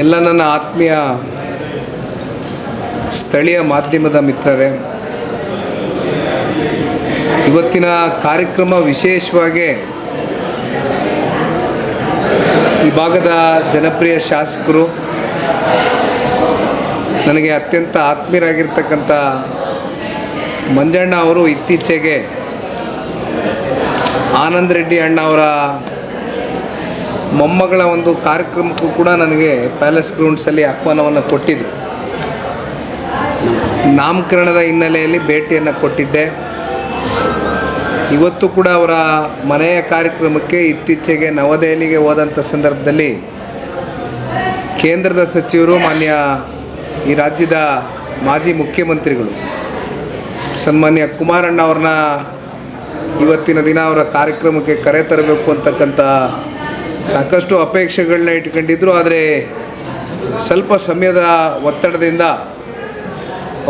ಎಲ್ಲ ನನ್ನ ಆತ್ಮೀಯ ಸ್ಥಳೀಯ ಮಾಧ್ಯಮದ ಮಿತ್ರರೇ, ಇವತ್ತಿನ ಕಾರ್ಯಕ್ರಮ ವಿಶೇಷವಾಗಿ ಈ ಭಾಗದ ಜನಪ್ರಿಯ ಶಾಸಕರು, ನನಗೆ ಅತ್ಯಂತ ಆತ್ಮೀಯರಾಗಿರ್ತಕ್ಕಂಥ ಮಂಜಣ್ಣ ಅವರು ಇತ್ತೀಚೆಗೆ ಆನಂದ್ ರೆಡ್ಡಿ ಅಣ್ಣ ಅವರ ಮೊಮ್ಮಗಳ ಒಂದು ಕಾರ್ಯಕ್ರಮಕ್ಕೂ ಕೂಡ ನನಗೆ ಪ್ಯಾಲೇಸ್ ಗ್ರೌಂಡ್ಸಲ್ಲಿ ಆಹ್ವಾನವನ್ನು ಕೊಟ್ಟಿದ್ದರು ನಾಮಕರಣದ ಹಿನ್ನೆಲೆಯಲ್ಲಿ ಭೇಟಿಯನ್ನು ಕೊಟ್ಟಿದ್ದೆ. ಇವತ್ತು ಕೂಡ ಅವರ ಮನೆಯ ಕಾರ್ಯಕ್ರಮಕ್ಕೆ ಇತ್ತೀಚೆಗೆ ನವದೆಹಲಿಗೆ ಹೋದಂಥ ಸಂದರ್ಭದಲ್ಲಿ ಕೇಂದ್ರದ ಸಚಿವರು, ಮಾನ್ಯ ಈ ರಾಜ್ಯದ ಮಾಜಿ ಮುಖ್ಯಮಂತ್ರಿಗಳು ಸನ್ಮಾನ್ಯ ಕುಮಾರಣ್ಣ ಅವ್ರನ್ನ ಇವತ್ತಿನ ದಿನ ಅವರ ಕಾರ್ಯಕ್ರಮಕ್ಕೆ ಕರೆ ತರಬೇಕು ಅಂತಕ್ಕಂಥ ಸಾಕಷ್ಟು ಅಪೇಕ್ಷೆಗಳನ್ನ ಇಟ್ಕೊಂಡಿದ್ರು, ಆದರೆ ಸ್ವಲ್ಪ ಸಮಯದ ಒತ್ತಡದಿಂದ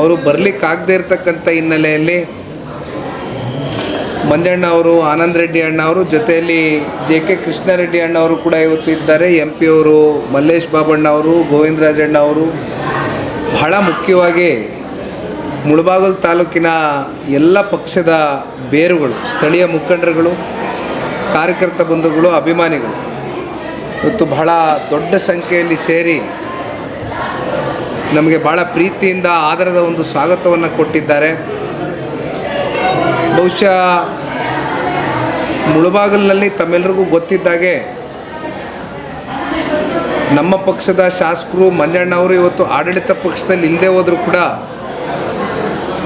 ಅವರು ಬರಲಿಕ್ಕಾಗದೇ ಇರತಕ್ಕಂಥ ಹಿನ್ನೆಲೆಯಲ್ಲಿ ಮಂಜಣ್ಣ ಅವರು, ಆನಂದ್ ರೆಡ್ಡಿ ಅಣ್ಣ ಅವರು, ಜೊತೆಯಲ್ಲಿ ಜೆ ಕೆ ಕೃಷ್ಣಾರೆಡ್ಡಿ ಅಣ್ಣ ಅವರು ಕೂಡ ಇವತ್ತು ಇದ್ದಾರೆ. ಎಂ ಪಿ ಅವರು, ಮಲ್ಲೇಶ್ ಬಾಬಣ್ಣ ಅವರು ಗೋವಿಂದರಾಜಣ್ಣ ಅವರು. ಬಹಳ ಮುಖ್ಯವಾಗಿ ಮುಳಬಾಗಲ್ ತಾಲೂಕಿನ ಎಲ್ಲ ಪಕ್ಷದ ಬೇರುಗಳು, ಸ್ಥಳೀಯ ಮುಖಂಡರುಗಳು, ಕಾರ್ಯಕರ್ತ ಬಂಧುಗಳು, ಅಭಿಮಾನಿಗಳು. ಇವತ್ತು ಬಹಳ ದೊಡ್ಡ ಸಂಖ್ಯೆಯಲ್ಲಿ ಸೇರಿ ನಮಗೆ ಭಾಳ ಪ್ರೀತಿಯಿಂದ ಆದರದ ಒಂದು ಸ್ವಾಗತವನ್ನು ಕೊಟ್ಟಿದ್ದಾರೆ. ಬಹುಶಃ ಮುಳುಬಾಗಲಿನಲ್ಲಿ ತಮ್ಮೆಲ್ಲರಿಗೂ ಗೊತ್ತಿದ್ದಾಗೆ ನಮ್ಮ ಪಕ್ಷದ ಶಾಸಕರು ಮಂಜಣ್ಣ ಅವರು ಇವತ್ತು ಆಡಳಿತ ಪಕ್ಷದಲ್ಲಿ ಇಲ್ಲದೆ ಹೋದರೂ ಕೂಡ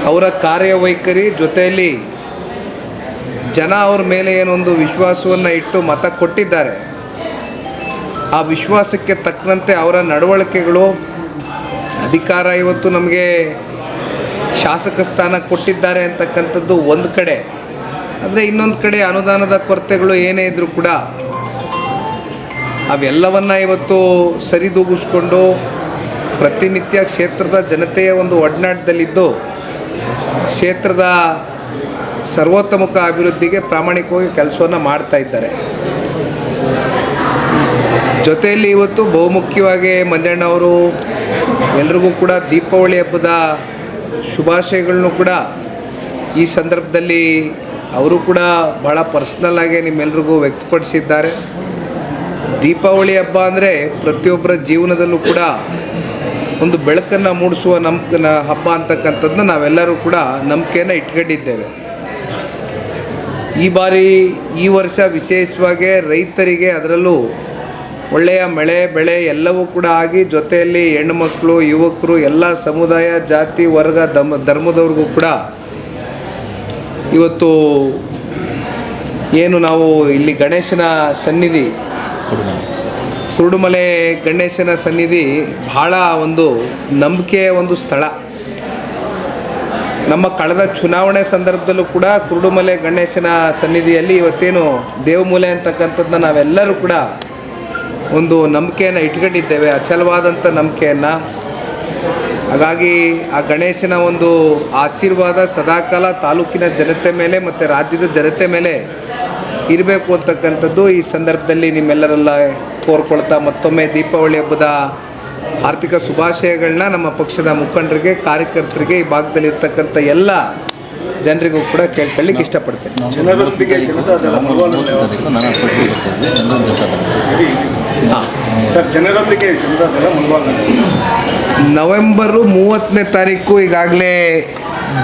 ಅವರ ಕಾರ್ಯವೈಖರಿ ಜೊತೆಯಲ್ಲಿ ಜನ ಅವ್ರ ಮೇಲೆ ಏನೊಂದು ವಿಶ್ವಾಸವನ್ನು ಇಟ್ಟು ಮತ ಕೊಟ್ಟಿದ್ದಾರೆ. ಆ ವಿಶ್ವಾಸಕ್ಕೆ ತಕ್ಕಂತೆ ಅವರ ನಡವಳಿಕೆಗಳು, ಅಧಿಕಾರ ಇವತ್ತು ನಮಗೆ ಶಾಸಕ ಸ್ಥಾನ ಕೊಟ್ಟಿದ್ದಾರೆ ಅಂತಕ್ಕಂಥದ್ದು ಒಂದು ಕಡೆ. ಆದರೆ ಇನ್ನೊಂದು ಕಡೆ ಅನುದಾನದ ಕೊರತೆಗಳು ಏನೇ ಇದ್ದರೂ ಕೂಡ ಅವೆಲ್ಲವನ್ನು ಇವತ್ತು ಸರಿದೂಗಿಸ್ಕೊಂಡು ಪ್ರತಿನಿತ್ಯ ಕ್ಷೇತ್ರದ ಜನತೆಯ ಒಂದು ಒಡನಾಟದಲ್ಲಿದ್ದು, ಕ್ಷೇತ್ರದ ಸರ್ವೋತ್ತಮುಖ ಅಭಿವೃದ್ಧಿಗೆ ಪ್ರಾಮಾಣಿಕವಾಗಿ ಕೆಲಸವನ್ನು ಮಾಡ್ತಾ ಇದ್ದಾರೆ. ಜೊತೆಯಲ್ಲಿ ಇವತ್ತು ಬಹುಮುಖ್ಯವಾಗಿ ಮಂಜಣ್ಣವರು ಎಲ್ರಿಗೂ ಕೂಡ ದೀಪಾವಳಿ ಹಬ್ಬದ ಶುಭಾಶಯಗಳನ್ನು ಕೂಡ ಈ ಸಂದರ್ಭದಲ್ಲಿ ಅವರು ಕೂಡ ಭಾಳ ಪರ್ಸ್ನಲ್ಲಾಗಿ ನಿಮ್ಮೆಲ್ರಿಗೂ ವ್ಯಕ್ತಪಡಿಸಿದ್ದಾರೆ. ದೀಪಾವಳಿ ಹಬ್ಬ ಅಂದರೆ ಪ್ರತಿಯೊಬ್ಬರ ಜೀವನದಲ್ಲೂ ಕೂಡ ಒಂದು ಬೆಳಕನ್ನು ಮೂಡಿಸುವ ನಮ್ಮ ಹಬ್ಬ ಅಂತಕ್ಕಂಥದ್ದನ್ನ ನಾವೆಲ್ಲರೂ ಕೂಡ ನಂಬಿಕೆಯನ್ನು ಇಟ್ಕೊಂಡಿದ್ದೇವೆ. ಈ ಬಾರಿ ಈ ವರ್ಷ ವಿಶೇಷವಾಗಿ ರೈತರಿಗೆ ಅದರಲ್ಲೂ ಒಳ್ಳೆಯ ಮಳೆ, ಬೆಳೆ ಎಲ್ಲವೂ ಕೂಡ ಆಗಿ ಜೊತೆಯಲ್ಲಿ ಹೆಣ್ಣುಮಕ್ಕಳು ಯುವಕರು, ಎಲ್ಲ ಸಮುದಾಯ, ಜಾತಿ, ವರ್ಗ, ಧರ್ಮ, ಧರ್ಮದವ್ರಿಗೂ ಕೂಡ ಇವತ್ತು ಏನು ನಾವು ಇಲ್ಲಿ ಗಣೇಶನ ಸನ್ನಿಧಿ, ಕುರುಡುಮಲೆ ಗಣೇಶನ ಸನ್ನಿಧಿ ಬಹಳ ಒಂದು ನಂಬಿಕೆಯ ಒಂದು ಸ್ಥಳ. ನಮ್ಮ ಕಳೆದ ಚುನಾವಣೆ ಸಂದರ್ಭದಲ್ಲೂ ಕೂಡ ಕುರುಡುಮಲೆ ಗಣೇಶನ ಸನ್ನಿಧಿಯಲ್ಲಿ ಇವತ್ತೇನು ದೇವಮೂಲೆ ಅಂತಕ್ಕಂಥದ್ದನ್ನ ನಾವೆಲ್ಲರೂ ಕೂಡ ಒಂದು ನಂಬಿಕೆಯನ್ನು ಇಟ್ಕೊಂಡಿದ್ದೇವೆ ಅಚಲವಾದಂಥ ನಂಬಿಕೆಯನ್ನು. ಹಾಗಾಗಿ ಆ ಗಣೇಶನ ಒಂದು ಆಶೀರ್ವಾದ ಸದಾಕಾಲ ತಾಲೂಕಿನ ಜನತೆ ಮೇಲೆ ಮತ್ತು ರಾಜ್ಯದ ಜನತೆ ಮೇಲೆ ಇರಬೇಕು ಅಂತಕ್ಕಂಥದ್ದು ಈ ಸಂದರ್ಭದಲ್ಲಿ ನಿಮ್ಮೆಲ್ಲರೆಲ್ಲ ಕೋರ್ಕೊಳ್ತಾ ಮತ್ತೊಮ್ಮೆ ದೀಪಾವಳಿ ಹಬ್ಬದ ಆರ್ಥಿಕ ಶುಭಾಶಯಗಳನ್ನ ನಮ್ಮ ಪಕ್ಷದ ಮುಖಂಡರಿಗೆ ಕಾರ್ಯಕರ್ತರಿಗೆ ಈ ಭಾಗದಲ್ಲಿ ಇರ್ತಕ್ಕಂಥ ಎಲ್ಲ ಜನರಿಗೂ ಕೂಡ ಕೇಳ್ಕೊಳ್ಳಿಕ್ಕೆ ಇಷ್ಟಪಡ್ತೇನೆ. ಹಾಂ. ಸರ್ ಜನರೊಂದಿಗೆ ನವೆಂಬರು ಮೂವತ್ತನೇ ತಾರೀಕು ಈಗಾಗಲೇ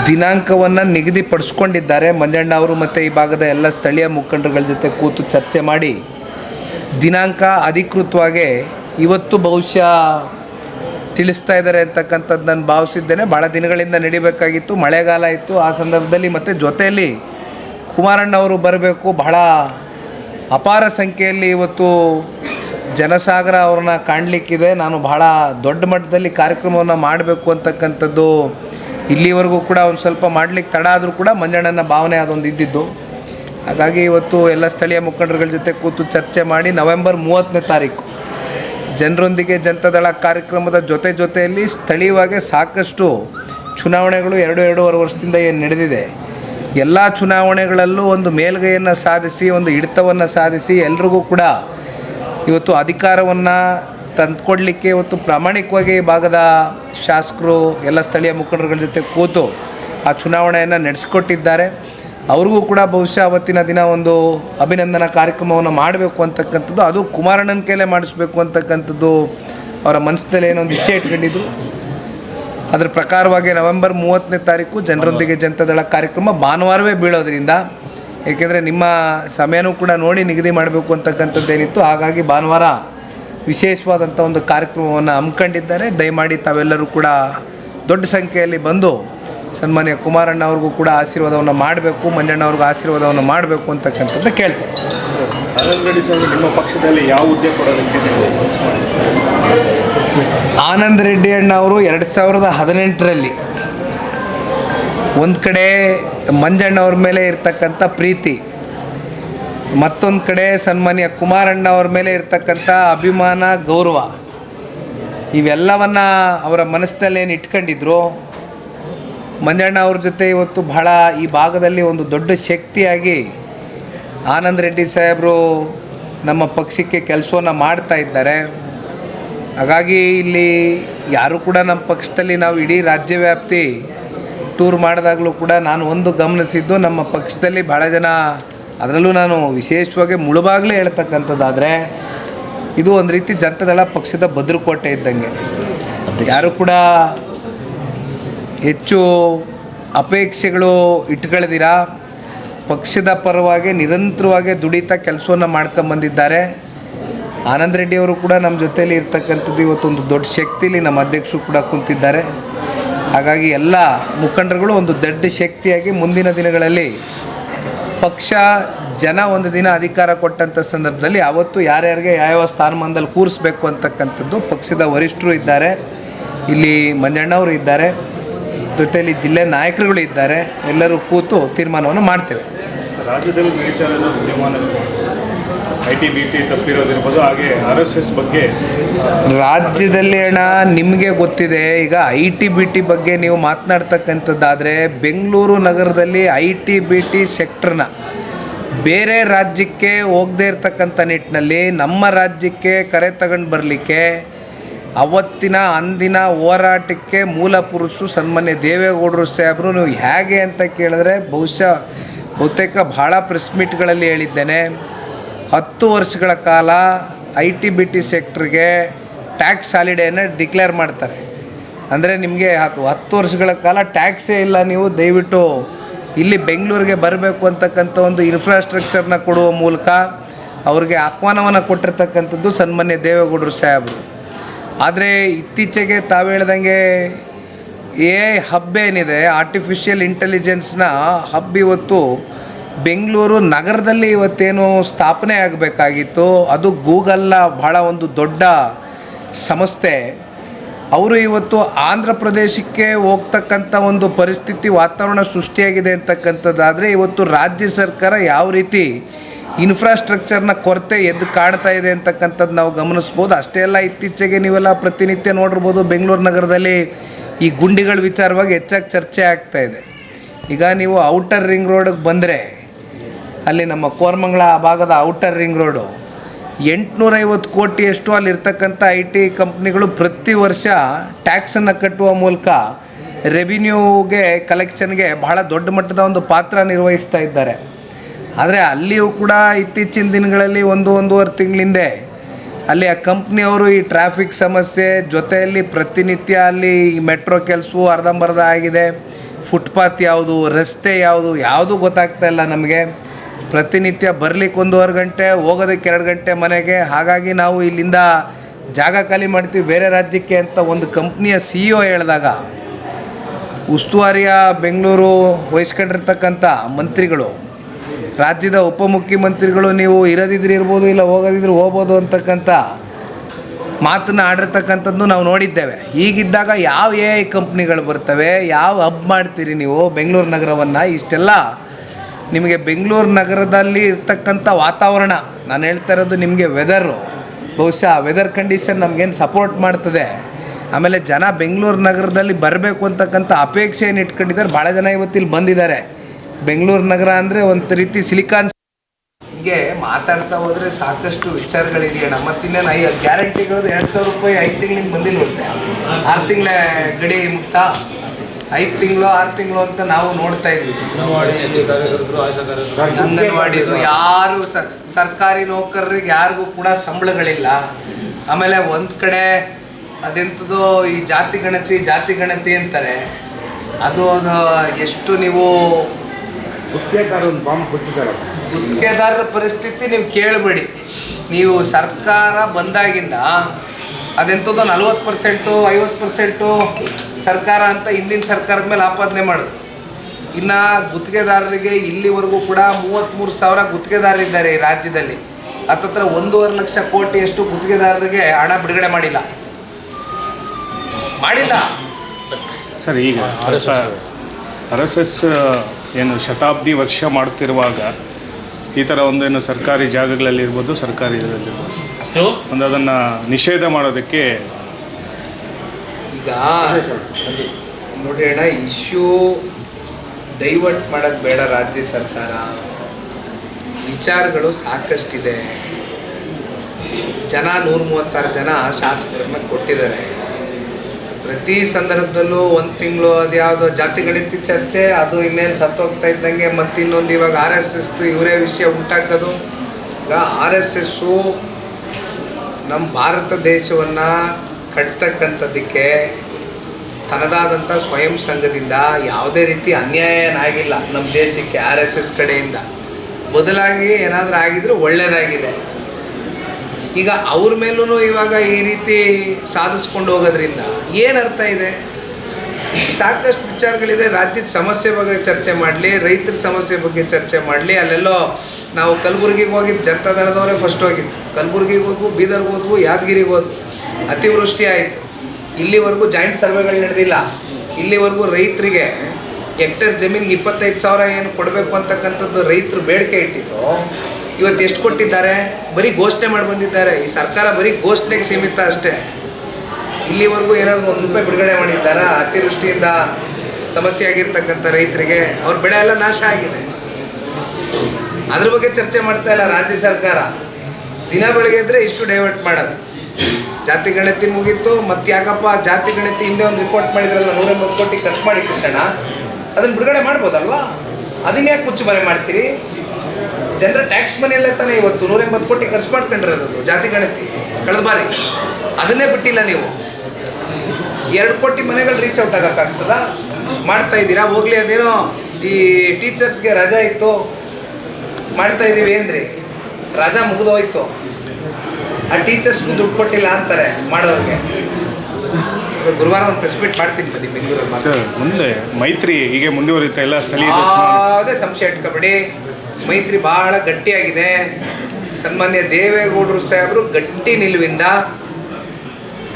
ದಿನಾಂಕವನ್ನು ನಿಗದಿಪಡಿಸ್ಕೊಂಡಿದ್ದಾರೆ. ಮಂಜಣ್ಣ ಅವರು ಮತ್ತು ಈ ಭಾಗದ ಎಲ್ಲ ಸ್ಥಳೀಯ ಮುಖಂಡರುಗಳ ಜೊತೆ ಕೂತು ಚರ್ಚೆ ಮಾಡಿ ದಿನಾಂಕ ಅಧಿಕೃತವಾಗಿ ಇವತ್ತು ಬಹುಶಃ ತಿಳಿಸ್ತಾ ಇದ್ದಾರೆ ಅಂತಕ್ಕಂಥದ್ದು ನಾನು ಭಾವಿಸಿದ್ದೇನೆ. ಭಾಳ ದಿನಗಳಿಂದ ನಡಿಬೇಕಾಗಿತ್ತು ಮಳೆಗಾಲ ಇತ್ತು. ಆ ಸಂದರ್ಭದಲ್ಲಿ ಮತ್ತು ಜೊತೆಯಲ್ಲಿ ಕುಮಾರಣ್ಣ ಅವರು ಬರಬೇಕು. ಬಹಳ ಅಪಾರ ಸಂಖ್ಯೆಯಲ್ಲಿ ಇವತ್ತು ಜನಸಾಗರ ಅವ್ರನ್ನ ಕಾಣಲಿಕ್ಕಿದೆ. ನಾನು ಬಹಳ ದೊಡ್ಡ ಮಟ್ಟದಲ್ಲಿ ಕಾರ್ಯಕ್ರಮವನ್ನು ಮಾಡಬೇಕು ಅಂತಕ್ಕಂಥದ್ದು ಇಲ್ಲಿವರೆಗೂ ಕೂಡ ಒಂದು ಸ್ವಲ್ಪ ಮಾಡಲಿಕ್ಕೆ ತಡ ಆದರೂ ಕೂಡ ಮಂಜಣ್ಣನ ಭಾವನೆ ಅದೊಂದು ಇದ್ದಿದ್ದು. ಹಾಗಾಗಿ ಇವತ್ತು ಎಲ್ಲ ಸ್ಥಳೀಯ ಮುಖಂಡರುಗಳ ಜೊತೆ ಕೂತು ಚರ್ಚೆ ಮಾಡಿ ನವೆಂಬರ್ ಮೂವತ್ತನೇ ತಾರೀಕು ಜನರೊಂದಿಗೆ ಜನತಾದಳ ಕಾರ್ಯಕ್ರಮದ ಜೊತೆ ಜೊತೆಯಲ್ಲಿ ಸ್ಥಳೀಯವಾಗಿ ಸಾಕಷ್ಟು ಚುನಾವಣೆಗಳು ಎರಡು ಎರಡೂವರೆ ವರ್ಷದಿಂದ ಏನು ನಡೆದಿದೆ. ಎಲ್ಲ ಚುನಾವಣೆಗಳಲ್ಲೂ ಒಂದು ಮೇಲ್ಗೈಯನ್ನು ಸಾಧಿಸಿ, ಒಂದು ಹಿಡಿತವನ್ನು ಸಾಧಿಸಿ ಎಲ್ರಿಗೂ ಕೂಡ ಇವತ್ತು ಅಧಿಕಾರವನ್ನು ತಂದುಕೊಡ್ಲಿಕ್ಕೆ ಇವತ್ತು ಪ್ರಾಮಾಣಿಕವಾಗಿ ಈ ಭಾಗದ ಶಾಸಕರು, ಎಲ್ಲ ಸ್ಥಳೀಯ ಮುಖಂಡರುಗಳ ಜೊತೆ ಕೂತು ಆ ಚುನಾವಣೆಯನ್ನು ನಡೆಸಿಕೊಟ್ಟಿದ್ದಾರೆ. ಅವ್ರಿಗೂ ಕೂಡ ಬಹುಶಃ ಅವತ್ತಿನ ದಿನ ಒಂದು ಅಭಿನಂದನಾ ಕಾರ್ಯಕ್ರಮವನ್ನು ಮಾಡಬೇಕು ಅಂತಕ್ಕಂಥದ್ದು, ಅದು ಕುಮಾರಣ್ಣನ ಕೈಲೇ ಮಾಡಿಸ್ಬೇಕು ಅಂತಕ್ಕಂಥದ್ದು ಅವರ ಮನಸ್ಸಿನಲ್ಲಿ ಏನೋ ಒಂದು ಇಚ್ಛೆ ಇಟ್ಕೊಂಡಿದ್ರು. ಅದರ ಪ್ರಕಾರವಾಗಿ ನವೆಂಬರ್ ಮೂವತ್ತನೇ ತಾರೀಕು ಜನರೊಂದಿಗೆ ಜನತಾದಳ ಕಾರ್ಯಕ್ರಮ ಭಾನುವಾರವೇ ಬೀಳೋದ್ರಿಂದ ಏಕೆಂದರೆ ನಿಮ್ಮ ಸಮಯನೂ ಕೂಡ ನೋಡಿ ನಿಗದಿ ಮಾಡಬೇಕು ಅಂತಕ್ಕಂಥದ್ದೇನಿತ್ತು ಹಾಗಾಗಿ ಭಾನುವಾರ ವಿಶೇಷವಾದಂಥ ಒಂದು ಕಾರ್ಯಕ್ರಮವನ್ನು ಹಮ್ಮಿಕೊಂಡಿದ್ದಾರೆ. ದಯಮಾಡಿ ತಾವೆಲ್ಲರೂ ಕೂಡ ದೊಡ್ಡ ಸಂಖ್ಯೆಯಲ್ಲಿ ಬಂದು ಸನ್ಮಾನ್ಯ ಕುಮಾರಣ್ಣ ಅವ್ರಿಗೂ ಕೂಡ ಆಶೀರ್ವಾದವನ್ನು ಮಾಡಬೇಕು ಮಂಜಣ್ಣ ಅವ್ರಿಗೂ ಆಶೀರ್ವಾದವನ್ನು ಮಾಡಬೇಕು ಅಂತಕ್ಕಂಥದ್ದು ಕೇಳ್ತೇನೆ. ಆನಂದ್ ರೆಡ್ಡಿ ಸರ್ ನಿಮ್ಮ ಪಕ್ಷದಲ್ಲಿ ಯಾವ ಹುದ್ದೆ ಆನಂದ್ ರೆಡ್ಡಿ ಅಣ್ಣ ಅವರು ಎರಡು ಸಾವಿರದ ಹದಿನೆಂಟರಲ್ಲಿ ಒಂದು ಕಡೆ ಮಂಜಣ್ಣ ಅವ್ರ ಮೇಲೆ ಇರ್ತಕ್ಕಂಥ ಪ್ರೀತಿ, ಮತ್ತೊಂದು ಕಡೆ ಸನ್ಮಾನ್ಯ ಕುಮಾರಣ್ಣ ಅವ್ರ ಮೇಲೆ ಇರ್ತಕ್ಕಂಥ ಅಭಿಮಾನ, ಗೌರವ, ಇವೆಲ್ಲವನ್ನು ಅವರ ಮನಸ್ಸಿನಲ್ಲಿ ಏನು ಇಟ್ಕೊಂಡಿದ್ರು? ಮಂಜಣ್ಣ ಅವ್ರ ಜೊತೆ ಇವತ್ತು ಬಹಳ ಈ ಭಾಗದಲ್ಲಿ ಒಂದು ದೊಡ್ಡ ಶಕ್ತಿಯಾಗಿ ಆನಂದ್ ರೆಡ್ಡಿ ಸಾಹೇಬರು ನಮ್ಮ ಪಕ್ಷಕ್ಕೆ ಕೆಲಸವನ್ನು ಮಾಡ್ತಾ ಇದ್ದಾರೆ. ಹಾಗಾಗಿ ಇಲ್ಲಿ ಯಾರು ಕೂಡ ನಮ್ಮ ಪಕ್ಷದಲ್ಲಿ ನಾವು ಇಡೀ ರಾಜ್ಯವ್ಯಾಪ್ತಿ ಟೂರ್ ಮಾಡಿದಾಗಲೂ ಕೂಡ ನಾನು ಒಂದು ಗಮನಿಸಿದ್ದು ನಮ್ಮ ಪಕ್ಷದಲ್ಲಿ ಭಾಳ ಜನ ಅದರಲ್ಲೂ ನಾನು ವಿಶೇಷವಾಗಿ ಮುಳುಬಾಗಲೇ ಹೇಳ್ತಕ್ಕಂಥದ್ದಾದರೆ ಇದು ಒಂದು ರೀತಿ ಜನತಾದಳ ಪಕ್ಷದ ಭದ್ರಕೋಟೆ ಇದ್ದಂಗೆ. ಯಾರು ಕೂಡ ಹೆಚ್ಚು ಅಪೇಕ್ಷೆಗಳು ಇಟ್ಕೊಳ್ದಿರ ಪಕ್ಷದ ಪರವಾಗಿ ನಿರಂತರವಾಗಿ ದುಡಿತಾ ಕೆಲಸವನ್ನು ಮಾಡ್ಕೊಂಬಂದಿದ್ದಾರೆ ಆನಂದ್ ರೆಡ್ಡಿಯವರು ಕೂಡ ನಮ್ಮ ಜೊತೆಯಲ್ಲಿ ಇರ್ತಕ್ಕಂಥದ್ದು ಇವತ್ತೊಂದು ದೊಡ್ಡ ಶಕ್ತಿಲಿ ನಮ್ಮ ಅಧ್ಯಕ್ಷರು ಕೂಡ ಕುಂತಿದ್ದಾರೆ. ಹಾಗಾಗಿ ಎಲ್ಲ ಮುಖಂಡರುಗಳು ಒಂದು ದೊಡ್ಡ ಶಕ್ತಿಯಾಗಿ ಮುಂದಿನ ದಿನಗಳಲ್ಲಿ ಪಕ್ಷ, ಜನ ಒಂದು ದಿನ ಅಧಿಕಾರ ಕೊಟ್ಟಂಥ ಸಂದರ್ಭದಲ್ಲಿ ಅವತ್ತು ಯಾರ್ಯಾರಿಗೆ ಯಾವ್ಯಾವ ಸ್ಥಾನಮಾನದಲ್ಲಿ ಕೂರಿಸ್ಬೇಕು ಅಂತಕ್ಕಂಥದ್ದು ಪಕ್ಷದ ವರಿಷ್ಠರು ಇದ್ದಾರೆ. ಇಲ್ಲಿ ಮಂಜಣ್ಣವರು ಇದ್ದಾರೆ. ಜೊತೆಯಲ್ಲಿ ಜಿಲ್ಲೆ ನಾಯಕರುಗಳು ಇದ್ದಾರೆ. ಎಲ್ಲರೂ ಕೂತು ತೀರ್ಮಾನವನ್ನು ಮಾಡ್ತೇವೆ. ರಾಜ್ಯದಲ್ಲಿ ಐ ಟಿ ಹಾಗೆ ಆರ್ ಬಗ್ಗೆ, ರಾಜ್ಯದಲ್ಲಿ ಅಣ್ಣ, ನಿಮಗೆ ಗೊತ್ತಿದೆ, ಈಗ ಐ ಟಿ ಬಿ ಟಿ ಬಗ್ಗೆ ನೀವು ಮಾತನಾಡ್ತಕ್ಕಂಥದ್ದಾದರೆ ಬೆಂಗಳೂರು ನಗರದಲ್ಲಿ ಐ ಟಿ ಬಿ ಟಿ ಸೆಕ್ಟ್ರನ್ನ ಬೇರೆ ರಾಜ್ಯಕ್ಕೆ ಹೋಗದೇ ಇರತಕ್ಕಂಥ ನಿಟ್ಟಿನಲ್ಲಿ ನಮ್ಮ ರಾಜ್ಯಕ್ಕೆ ಕರೆ ತಗೊಂಡು ಬರಲಿಕ್ಕೆ ಅವತ್ತಿನ ಅಂದಿನ ಹೋರಾಟಕ್ಕೆ ಮೂಲ ಪುರುಷರು ಸನ್ಮಾನ್ಯ ದೇವೇಗೌಡರು ಸಾಹೇಬರು ನೀವು ಹೇಗೆ ಅಂತ ಕೇಳಿದ್ರೆ ಬಹುಶಃ ಬಹುತೇಕ ಭಾಳ ಪ್ರೆಸ್ ಮೀಟ್ಗಳಲ್ಲಿ ಹೇಳಿದ್ದೇನೆ. ಹತ್ತು ವರ್ಷಗಳ ಕಾಲ ಐ ಟಿ, ಬಿ ಟಿ ಸೆಕ್ಟ್ರಿಗೆ ಟ್ಯಾಕ್ಸ್ ಹಾಲಿಡೇನ ಡಿಕ್ಲೇರ್ ಮಾಡ್ತಾರೆ. ಅಂದರೆ ನಿಮಗೆ ಹತ್ತು ಹತ್ತು ವರ್ಷಗಳ ಕಾಲ ಟ್ಯಾಕ್ಸೇ ಇಲ್ಲ ನೀವು, ದಯವಿಟ್ಟು ಇಲ್ಲಿ ಬೆಂಗಳೂರಿಗೆ ಬರಬೇಕು ಅಂತಕ್ಕಂಥ ಒಂದು ಇನ್ಫ್ರಾಸ್ಟ್ರಕ್ಚರ್ನ ಕೊಡುವ ಮೂಲಕ ಅವ್ರಿಗೆ ಆಹ್ವಾನವನ್ನು ಕೊಟ್ಟಿರ್ತಕ್ಕಂಥದ್ದು ಸನ್ಮಾನ್ಯ ದೇವೇಗೌಡರು ಸಾಹೇಬರು. ಆದರೆ ಇತ್ತೀಚೆಗೆ ತಾವು ಹೇಳ್ದಂಗೆ ಎ ಹಬ್ ಏನಿದೆ ಆರ್ಟಿಫಿಷಿಯಲ್ ಇಂಟೆಲಿಜೆನ್ಸ್ನ ಹಬ್ ಇವತ್ತು ಬೆಂಗಳೂರು ನಗರದಲ್ಲಿ ಇವತ್ತೇನು ಸ್ಥಾಪನೆ ಆಗಬೇಕಾಗಿತ್ತು, ಅದು ಗೂಗಲ್ನ ಬಹಳ ಒಂದು ದೊಡ್ಡ ಸಂಸ್ಥೆ ಅವರು ಇವತ್ತು ಆಂಧ್ರ ಪ್ರದೇಶಕ್ಕೆ ಹೋಗ್ತಕ್ಕಂಥ ಒಂದು ಪರಿಸ್ಥಿತಿ ವಾತಾವರಣ ಸೃಷ್ಟಿಯಾಗಿದೆ ಅಂತಕ್ಕಂಥದ್ದಾದರೆ ಇವತ್ತು ರಾಜ್ಯ ಸರ್ಕಾರ ಯಾವ ರೀತಿ ಇನ್ಫ್ರಾಸ್ಟ್ರಕ್ಚರ್ನ ಕೊರತೆ ಎದ್ದು ಕಾಣ್ತಾ ಇದೆ ಅಂತಕ್ಕಂಥದ್ದು ನಾವು ಗಮನಿಸ್ಬೋದು. ಅಷ್ಟೇ ಅಲ್ಲ, ಇತ್ತೀಚೆಗೆ ನೀವೆಲ್ಲ ಪ್ರತಿನಿತ್ಯ ನೋಡಿರ್ಬೋದು ಬೆಂಗಳೂರು ನಗರದಲ್ಲಿ ಈ ಗುಂಡಿಗಳ ವಿಚಾರವಾಗಿ ಹೆಚ್ಚಾಗಿ ಚರ್ಚೆ ಆಗ್ತಾ ಇದೆ. ಈಗ ನೀವು ಔಟರ್ ರಿಂಗ್ ರೋಡಿಗೆ ಬಂದರೆ ಅಲ್ಲಿ ನಮ್ಮ ಕೋರಮಂಗಲ ಭಾಗದ ಔಟರ್ ರಿಂಗ್ ರೋಡು ಎಂಟುನೂರೈವತ್ತು ಕೋಟಿಯಷ್ಟು ಅಲ್ಲಿರ್ತಕ್ಕಂಥ ಐ ಟಿ ಕಂಪ್ನಿಗಳು ಪ್ರತಿ ವರ್ಷ ಟ್ಯಾಕ್ಸನ್ನು ಕಟ್ಟುವ ಮೂಲಕ ರೆವಿನ್ಯೂಗೆ ಕಲೆಕ್ಷನ್ಗೆ ಬಹಳ ದೊಡ್ಡ ಮಟ್ಟದ ಒಂದು ಪಾತ್ರ ನಿರ್ವಹಿಸ್ತಾ ಇದ್ದಾರೆ. ಆದರೆ ಅಲ್ಲಿಯೂ ಕೂಡ ಇತ್ತೀಚಿನ ದಿನಗಳಲ್ಲಿ ಒಂದು ಒಂದೂವರೆ ತಿಂಗಳಿಂದೆ ಅಲ್ಲಿ ಆ ಕಂಪ್ನಿಯವರು ಈ ಟ್ರಾಫಿಕ್ ಸಮಸ್ಯೆ ಜೊತೆಯಲ್ಲಿ ಪ್ರತಿನಿತ್ಯ ಅಲ್ಲಿ ಮೆಟ್ರೋ ಕೆಲಸವು ಅರ್ಧಂಬರ್ಧ ಆಗಿದೆ. ಫುಟ್ಪಾತ್ ಯಾವುದು, ರಸ್ತೆ ಯಾವುದು, ಯಾವುದೂ ಗೊತ್ತಾಗ್ತಾ ಇಲ್ಲ ನಮಗೆ. ಪ್ರತಿನಿತ್ಯ ಬರ್ಲಿಕ್ಕೆ ಒಂದೂವರೆ ಗಂಟೆ, ಹೋಗೋದಕ್ಕೆ ಎರಡು ಗಂಟೆ ಮನೆಗೆ. ಹಾಗಾಗಿ ನಾವು ಇಲ್ಲಿಂದ ಜಾಗ ಖಾಲಿ ಮಾಡ್ತೀವಿ. ಬೇರೆ ರಾಜ್ಯಕ್ಕೆ ಅಂತ ಒಂದು ಕಂಪ್ನಿಯ ಸಿ ಇ ಒ ಹೇಳಿದಾಗ, ಉಸ್ತುವಾರಿಯ ಬೆಂಗಳೂರು ವಹಿಸ್ಕೊಂಡಿರ್ತಕ್ಕಂಥ ಮಂತ್ರಿಗಳು, ರಾಜ್ಯದ ಉಪಮುಖ್ಯಮಂತ್ರಿಗಳು, ನೀವು ಇರೋದಿದ್ರೆ ಇರ್ಬೋದು, ಇಲ್ಲ ಹೋಗೋದಿದ್ರೆ ಹೋಗ್ಬೋದು ಅಂತಕ್ಕಂಥ ಮಾತನ್ನು ಆಡಿರ್ತಕ್ಕಂಥದ್ದು ನಾವು ನೋಡಿದ್ದೇವೆ. ಈಗಿದ್ದಾಗ ಯಾವ ಎ ಐ ಕಂಪ್ನಿಗಳು ಬರ್ತವೆ, ಯಾವ ಹಬ್ ಮಾಡ್ತೀರಿ ನೀವು, ಬೆಂಗಳೂರು ನಗರವನ್ನು, ಇಷ್ಟೆಲ್ಲ ನಿಮಗೆ ಬೆಂಗಳೂರು ನಗರದಲ್ಲಿ ಇರ್ತಕ್ಕಂಥ ವಾತಾವರಣ, ನಾನು ಹೇಳ್ತಾ ಇರೋದು ನಿಮಗೆ ವೆದರು ಬಹುಶಃ ವೆದರ್ ಕಂಡೀಷನ್ ನಮಗೇನು ಸಪೋರ್ಟ್ ಮಾಡ್ತದೆ. ಆಮೇಲೆ ಜನ ಬೆಂಗಳೂರು ನಗರದಲ್ಲಿ ಬರಬೇಕು ಅಂತಕ್ಕಂಥ ಅಪೇಕ್ಷೆ ಏನು ಇಟ್ಕೊಂಡಿದ್ದಾರೆ. ಭಾಳ ಜನ ಇವತ್ತು ಇಲ್ಲಿ ಬಂದಿದ್ದಾರೆ. ಬೆಂಗಳೂರು ನಗರ ಅಂದರೆ ಒಂದು ರೀತಿ ಸಿಲಿಕಾನ್ ಹಿಂಗೆ ಮಾತಾಡ್ತಾ ಹೋದರೆ ಸಾಕಷ್ಟು ವಿಚಾರಗಳಿದೆಯಣ್ಣ ಮತ್ತಿನ್ನೇನು ಐ ಗ್ಯಾರಂಟಿಗಳು ಎರಡು ಸಾವಿರ ರೂಪಾಯಿ ಐದು ತಿಂಗಳಿಂದ ಬಂದಿಲ್ವಂತೆ? ಆರು ತಿಂಗಳ ಗಡಿ ಮುಕ್ತ ಐದು ತಿಂಗಳು ಆರು ತಿಂಗಳು ಅಂತ ನಾವು ನೋಡ್ತಾ ಇದ್ವಿ. ಅಂಗನವಾಡಿ ಯಾರು ಸರ್ಕಾರಿ ನೌಕರರಿಗೆ ಯಾರಿಗೂ ಕೂಡ ಸಂಬಳಗಳಿಲ್ಲ. ಆಮೇಲೆ ಒಂದ್ ಕಡೆ ಅದೆಂಥದ್ದು ಈ ಜಾತಿ ಗಣತಿ ಜಾತಿ ಗಣತಿ ಅಂತಾರೆ. ಅದು ಅದು ಎಷ್ಟು ನೀವು ಗುತ್ತಿಗೆದಾರರ ಪರಿಸ್ಥಿತಿ ನೀವು ಕೇಳಬೇಡಿ. ನೀವು ಸರ್ಕಾರ ಬಂದಾಗಿಂದ ಅದೆಂಥದ್ದು ನಲ್ವತ್ತು ಪರ್ಸೆಂಟು ಐವತ್ತು ಪರ್ಸೆಂಟು ಸರ್ಕಾರ ಅಂತ ಹಿಂದಿನ ಸರ್ಕಾರದ ಮೇಲೆ ಆಪಾದನೆ ಮಾಡಿದ್ರು. ಇನ್ನು ಗುತ್ತಿಗೆದಾರರಿಗೆ ಇಲ್ಲಿವರೆಗೂ ಕೂಡ ಮೂವತ್ತ್ಮೂರು ಸಾವಿರ ಗುತ್ತಿಗೆದಾರರಿದ್ದಾರೆ ಈ ರಾಜ್ಯದಲ್ಲಿ. ಹತ್ತತ್ರ ಒಂದೂವರೆ ಲಕ್ಷ ಕೋಟಿಯಷ್ಟು ಗುತ್ತಿಗೆದಾರರಿಗೆ ಹಣ ಬಿಡುಗಡೆ ಮಾಡಿಲ್ಲ. ಮಾಡಿಲ್ಲ. ಸರ್ ಈಗ ಆರ್ ಎಸ್ ಎಸ್ ಏನು ಶತಾಬ್ದಿ ವರ್ಷ ಮಾಡ್ತಿರುವಾಗ ಈ ಥರ ಒಂದೇನು ಸರ್ಕಾರಿ ಜಾಗಗಳಲ್ಲಿರ್ಬೋದು ಸರ್ಕಾರಿ ಇದರಲ್ಲಿರ್ಬೋದು ಒಂದು ಅದನ್ನು ನಿಷೇಧ ಮಾಡೋದಕ್ಕೆ ಈಗ ನೋಡಿ ಅಣ್ಣ ಇಶ್ಯೂ ಡೈವರ್ಟ್ ಮಾಡೋದು ಬೇಡ ರಾಜ್ಯ ಸರ್ಕಾರ. ವಿಚಾರಗಳು ಸಾಕಷ್ಟಿದೆ. ಜನ ನೂರ ಮೂವತ್ತಾರು ಜನ ಶಾಸಕರನ್ನ ಕೊಟ್ಟಿದ್ದಾರೆ. ಪ್ರತಿ ಸಂದರ್ಭದಲ್ಲೂ ಒಂದು ತಿಂಗಳು ಅದು ಯಾವುದೋ ಜಾತಿ ಗಣಿತ ಚರ್ಚೆ ಅದು ಇನ್ನೇನು ಸತ್ತೋಗ್ತಾ ಇದ್ದಂಗೆ ಮತ್ತು ಇನ್ನೊಂದು ಇವಾಗ ಆರ್ ಎಸ್ ಎಸ್ದು ಇವರೇ ವಿಷಯ ಉಂಟಾಕೋದು. ಈಗ ಆರ್ ಎಸ್ ಎಸ್ಸು ನಮ್ಮ ಭಾರತ ದೇಶವನ್ನು ಕಟ್ತಕ್ಕಂಥದ್ದಕ್ಕೆ ತನ್ನದಾದಂಥ ಸ್ವಯಂ ಸಂಘದಿಂದ ಯಾವುದೇ ರೀತಿ ಅನ್ಯಾಯ ಏನಾಗಿಲ್ಲ ನಮ್ಮ ದೇಶಕ್ಕೆ ಆರ್ ಎಸ್ ಎಸ್ ಕಡೆಯಿಂದ. ಬದಲಾಗಿ ಏನಾದರೂ ಆಗಿದ್ರೆ ಒಳ್ಳೆಯದಾಗಿದೆ ಈಗ ಅವ್ರ ಮೇಲೂ ಇವಾಗ ಈ ರೀತಿ ಸಾಧಿಸ್ಕೊಂಡು ಹೋಗೋದ್ರಿಂದ ಏನು ಅರ್ಥ ಇದೆ? ಸಾಕಷ್ಟು ವಿಚಾರಗಳಿದೆ. ರಾಜ್ಯದ ಸಮಸ್ಯೆ ಬಗ್ಗೆ ಚರ್ಚೆ ಮಾಡಲಿ, ರೈತರ ಸಮಸ್ಯೆ ಬಗ್ಗೆ ಚರ್ಚೆ ಮಾಡಲಿ, ಅಲ್ಲೆಲ್ಲೋ ನಾವು ಕಲಬುರಗಿಗೆ ಹೋಗಿದ್ದು ಜನತಾ ದಳದವರೇ ಫಸ್ಟ್ ಹೋಗಿದ್ದು. ಕಲಬುರಗಿಗೆ ಹೋದ್ವು, ಬೀದರ್ಗೆ ಹೋದ್ವು, ಯಾದಗಿರಿಗೆ ಹೋದ್ವು. ಅತಿವೃಷ್ಟಿ ಆಯಿತು. ಇಲ್ಲಿವರೆಗೂ ಜಾಯಿಂಟ್ ಸರ್ವೆಗಳು ನಡೆದಿಲ್ಲ. ಇಲ್ಲಿವರೆಗೂ ರೈತರಿಗೆ ಹೆಕ್ಟೇರ್ ಜಮೀನಿಗೆ ಇಪ್ಪತ್ತೈದು ಸಾವಿರ ಏನು ಕೊಡಬೇಕು ಅಂತಕ್ಕಂಥದ್ದು ರೈತರು ಬೇಡಿಕೆ ಇಟ್ಟಿದ್ರು. ಇವತ್ತು ಎಷ್ಟು ಕೊಟ್ಟಿದ್ದಾರೆ? ಬರೀ ಘೋಷಣೆ ಮಾಡಿ ಬಂದಿದ್ದಾರೆ. ಈ ಸರ್ಕಾರ ಬರೀ ಘೋಷಣೆಗೆ ಸೀಮಿತ ಅಷ್ಟೇ. ಇಲ್ಲಿವರೆಗೂ ಏನಾದರೂ ಒಂದು ರೂಪಾಯಿ ಬಿಡುಗಡೆ ಮಾಡಿದ್ದಾರಾ? ಅತಿವೃಷ್ಟಿಯಿಂದ ಸಮಸ್ಯೆ ಆಗಿರ್ತಕ್ಕಂಥ ರೈತರಿಗೆ. ಅವ್ರ ಬೆಳೆ ಎಲ್ಲ ನಾಶ ಆಗಿದೆ. ಅದ್ರ ಬಗ್ಗೆ ಚರ್ಚೆ ಮಾಡ್ತಾ ಇಲ್ಲ ರಾಜ್ಯ ಸರ್ಕಾರ. ದಿನ ಬೆಳಗ್ಗೆ ಇದ್ರೆ ಇಷ್ಟು ಡೈವರ್ಟ್ ಮಾಡೋದು. ಜಾತಿ ಗಣತಿ ಮುಗೀತು, ಮತ್ತೆ ಯಾಕಪ್ಪ ಜಾತಿ ಗಣತಿ ಹಿಂದೆ ಒಂದು ರಿಪೋರ್ಟ್ ಮಾಡಿದ್ರಲ್ಲ ನೂರ ಎಂಬತ್ತು ಕೋಟಿ ಖರ್ಚು ಮಾಡಿ ಕೃಷ್ಣ ಅದನ್ನ ಬಿಡುಗಡೆ ಮಾಡ್ಬೋದಲ್ವಾ? ಅದನ್ನ ಯಾಕೆ ಮುಚ್ಚು ಮನೆ ಮಾಡ್ತೀರಿ? ಜನರ ಟ್ಯಾಕ್ಸ್ ಮನೆಯಲ್ಲೇ ತಾನೇ ಇವತ್ತು ನೂರ ಎಂಬತ್ತು ಕೋಟಿ ಖರ್ಚು ಮಾಡ್ಕೊಂಡಿರೋದು ಜಾತಿ ಗಣತಿ. ಕಳೆದ ಬಾರಿ. ಅದನ್ನೇ ಬಿಟ್ಟಿಲ್ಲ ನೀವು. ಎರಡು ಕೋಟಿ ಮನೆಗಳು ರೀಚ್ ಔಟ್ ಆಗೋಕ್ಕಾಗ್ತದ? ಮಾಡ್ತಾ ಇದ್ದೀರಾ? ಹೋಗ್ಲಿ ಅದೇನೋ ಈ ಟೀಚರ್ಸ್ಗೆ ರಜಾ ಇತ್ತು. ಮಾಡ್ತಾ ಇದ್ದೀವಿ ಏನ್ರಿ ರಜಾ ಮುಗಿದೋಯ್ತು ಆ ಟೀಚರ್ಸ್ಗೂ ದುಡ್ಡು ಕೊಟ್ಟಿಲ್ಲ ಅಂತಾರೆ ಮಾಡೋರಿಗೆ. ಗುರುವಾರ ಒಂದು ಪ್ರೆಸ್ ಮೀಟ್ ಮಾಡ್ತೀನಿ ಬನ್ನಿ ಬೆಂಗಳೂರಲ್ಲಿ ಮುಂದೆ ಮೈತ್ರಿ ಹೀಗೆ ಮುಂದುವರಿಯುತ್ತೆ ಎಲ್ಲ ಸ್ಥಳೀಯ ಯಾವುದೇ ಸಂಶಯ ಇಟ್ಕೊಬೇಡಿ. ಮೈತ್ರಿ ಬಹಳ ಗಟ್ಟಿಯಾಗಿದೆ. ಸನ್ಮಾನ್ಯ ದೇವೇಗೌಡರು ಸಾಹೇಬರು ಗಟ್ಟಿ ನಿಲುವಿಂದ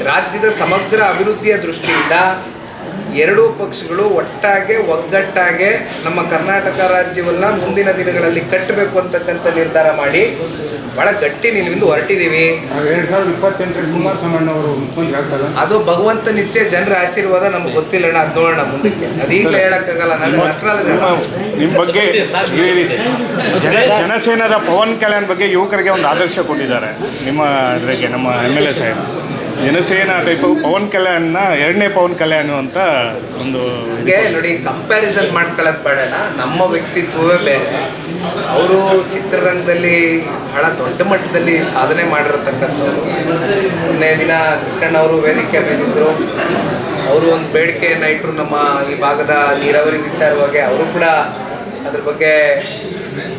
ರಾಜ್ಯದ ಸಮಗ್ರ ಅಭಿವೃದ್ಧಿಯ ದೃಷ್ಟಿಯಿಂದ ಎರಡೂ ಪಕ್ಷಗಳು ಒಟ್ಟಾಗೆ ಒಗ್ಗಟ್ಟಾಗೆ ನಮ್ಮ ಕರ್ನಾಟಕ ರಾಜ್ಯವನ್ನು ಮುಂದಿನ ದಿನಗಳಲ್ಲಿ ಕಟ್ಟಬೇಕು ಅಂತಕ್ಕಂಥ ನಿರ್ಧಾರ ಮಾಡಿ ಬಹಳ ಗಟ್ಟಿ ನಿಲುವಿಂದ ಹೊರಟಿದ್ದೀವಿ. ಅದು ಭಗವಂತ ನಿಚ್ಚೆ ಜನರ ಆಶೀರ್ವಾದ ನಮ್ಗೆ ಗೊತ್ತಿಲ್ಲ ಅಣ್ಣ ಅದು ನೋಡೋಣ ಮುಂದಕ್ಕೆ. ಅದೀಗ ಈಗಲೇ ಹೇಳಕ್ಕಾಗಲ್ಲ ಅಷ್ಟ್ರಲ್ಲ ಜನ. ನಿಮ್ಮ ಬಗ್ಗೆ ಜನ ಜನಸೇನಾದ ಪವನ್ ಕಲ್ಯಾಣ್ ಬಗ್ಗೆ ಯುವಕರಿಗೆ ಒಂದು ಆದರ್ಶ ಕೊಟ್ಟಿದ್ದಾರೆ. ನಿಮ್ಮ ಇದಕ್ಕೆ ನಮ್ಮ ಎಂ ಎಲ್ ಎ ಸಾಹೇಬ್. ಜನಸೇನಾ ಟೈಪ್ ಪವನ್ ಕಲ್ಯಾಣ್ನ ಎರಡನೇ ಪವನ್ ಕಲ್ಯಾಣ್ ಅಂತ ಒಂದು ನೋಡಿ ಕಂಪ್ಯಾರಿಸನ್ ಮಾಡ್ಕೊಳ್ಳೋದು ಬೇಡ ನಮ್ಮ ವ್ಯಕ್ತಿತ್ವವೇ ಬೇರೆ. ಅವರು ಚಿತ್ರರಂಗದಲ್ಲಿ ಬಹಳ ದೊಡ್ಡ ಮಟ್ಟದಲ್ಲಿ ಸಾಧನೆ ಮಾಡಿರತಕ್ಕಂಥವ್ರು. ಮೊನ್ನೆ ದಿನ ಕೃಷ್ಣಣ್ಣ ಅವರು ವೇದಿಕೆ ಮೇಲಿದ್ದರು ಅವರು ಒಂದು ಬೇಡಿಕೆಯನ್ನು ಇಟ್ಟರು ನಮ್ಮ ಈ ಭಾಗದ ನೀರಾವರಿ ವಿಚಾರವಾಗಿ. ಅವರು ಕೂಡ ಅದ್ರ ಬಗ್ಗೆ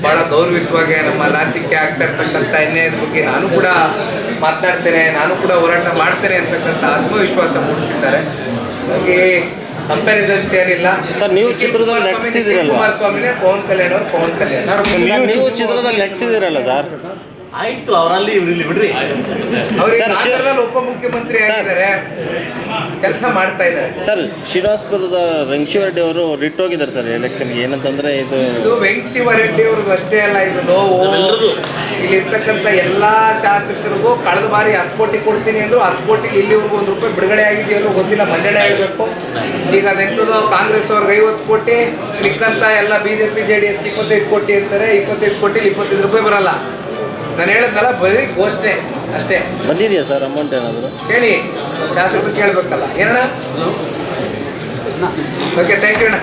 ಭಾಳ ಗೌರವಿತವಾಗಿ ನಮ್ಮ ರಾಜ್ಯಕ್ಕೆ ಆಗ್ತಾ ಇರ್ತಕ್ಕಂಥ ಅನ್ಯಾಯದ ಬಗ್ಗೆ ನಾನು ಕೂಡ ಮಾತನಾಡ್ತೇನೆ ನಾನು ಕೂಡ ಹೋರಾಟ ಮಾಡ್ತೇನೆ ಅಂತಕ್ಕಂಥ ಆತ್ಮವಿಶ್ವಾಸ ಮೂಡಿಸಿದ್ದಾರೆ. ಹಾಗೆ ಕಂಪ್ಯಾರಿಸನ್ಸ್ ಏನಿಲ್ಲ ಸರ್, ನೀವು ಚಿತ್ರದಲ್ಲಿ ನಟಿಸಿದಿರಲ್ಲ? ಕುಮಾರಸ್ವಾಮಿನೇ ಪವನ್ ಕಲ್ಯಾಣ್ ಅವರು ಪವನ್ ಕಲ್ಯಾಣ್. ನೀವು ಚಿತ್ರದಲ್ಲಿ ನಟಿಸಿದಿರಲ್ಲ ಸರ್? ಆಯ್ತು ಅವರಲ್ಲಿ ಇವ್ರಲ್ಲಿ ಬಿಡ್ರಿ. ಅವ್ರಿಗೆ ಸರ್, ಆಂಧ್ರದಲ್ಲಿ ಉಪಮುಖ್ಯಮಂತ್ರಿ ಆಗಿದ್ದಾರೆ. ಕೆಲಸ ಮಾಡ್ತಾ ಇದ್ದಾರೆ. ಸರ್ ಶಿರಾಸ್ಪುರದ ರೆಡ್ಡಿ ಅವರು ರಿಟ್ ಹೋಗಿದ್ದಾರೆ ಸರ್ ಎಲೆಕ್ಷನ್ಗೆ ಏನಂತಂದ್ರೆ ಇದು ಇದು ವೆಂಕಟಶಿವರೆಡ್ಡಿ ಅವ್ರಿಗೂ ಅಷ್ಟೇ ಅಲ್ಲ ಇದು ನೋವು. ಇಲ್ಲಿ ಇಲ್ಲಿರ್ತಕ್ಕಂಥ ಎಲ್ಲಾ ಶಾಸಕರಿಗೂ ಕಳೆದ ಬಾರಿ ಹತ್ತು ಕೋಟಿ ಕೊಡ್ತೀನಿ ಅಂದ್ರು ಹತ್ತು ಕೋಟಿ ಇಲ್ಲಿವರೆಗೂ ಒಂದು ರೂಪಾಯಿ ಬಿಡುಗಡೆ ಆಗಿದೆಯಲ್ಲೋ ಗೊತ್ತಿಲ್ಲ ಮಂಜಡೆ ಆಗಬೇಕು. ಈಗ ಅದೆಂತದೋ ಕಾಂಗ್ರೆಸ್ ಅವ್ರಿಗೆ ಐವತ್ತು ಕೋಟಿ ಮಿಕ್ಕಂತ ಎಲ್ಲ B J P J D S ಇಪ್ಪತ್ತೈದು ಕೋಟಿ ಅಂತಾರೆ ಇಪ್ಪತ್ತೈದು ಕೋಟಿ ಇಪ್ಪತ್ತೈದು ರೂಪಾಯಿ ಬರಲ್ಲ. ನಾನು ಹೇಳಿದ್ನಲ್ಲ ಬರೀ ಘೋಷಣೆ ಅಷ್ಟೇ. ಬಂದಿದೆಯಾ ಸರ್ ಅಮೌಂಟ್ ಏನಾದರೂ? ಕೇಳಿ ಶಾಸಕರು ಕೇಳಬೇಕಲ್ಲ. ಏನಣ್ಣ? ಓಕೆ ಥ್ಯಾಂಕ್ ಯು ಅಣ್ಣ.